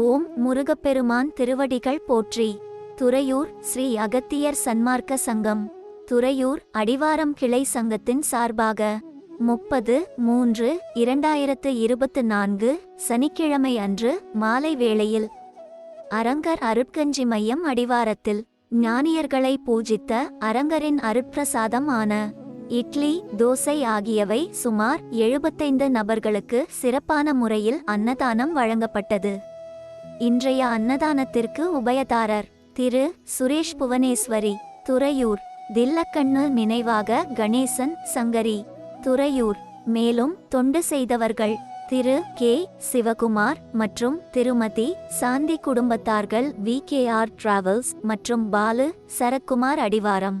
ஓம் முருகப்பெருமான் திருவடிகள் போற்றி. துறையூர் ஸ்ரீ அகத்தியர் சன்மார்க்க சங்கம். துறையூர் அடிவாரம் கிளை சங்கத்தின் சார்பாக முப்பது மூன்று இரண்டாயிரத்து இருபத்து நான்கு சனிக்கிழமை அன்று மாலை வேளையில் அரங்கர் அருட்கஞ்சி மையம் அடிவாரத்தில் ஞானியர்களை பூஜித்த அரங்கரின் அருட்பிரசாதம் ஆன இட்லி தோசை ஆகியவை சுமார் எழுபத்தைந்து நபர்களுக்கு சிறப்பான முறையில் அன்னதானம் வழங்கப்பட்டது. இன்றைய அன்னதானத்திற்கு உபயதாரர் திரு சுரேஷ் புவனேஸ்வரி துறையூர் தில்லக்கண்ணு நினைவாக கணேசன் சங்கரி துறையூர் மேலும் தொண்டு செய்தவர்கள் திரு கே. சிவகுமார் மற்றும் திருமதி சாந்தி குடும்பத்தார்கள் வி. கே. ஆர். டிராவல்ஸ் மற்றும் பாலு சரக்குமார் அடிவாரம்.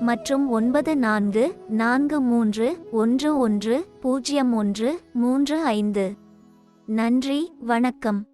மற்றும் ஒன்பது நான்கு நான்கு மூன்று ஒன்று ஒன்று பூஜ்ஜியம் ஒன்று மூன்று ஐந்து. நன்றி வணக்கம்.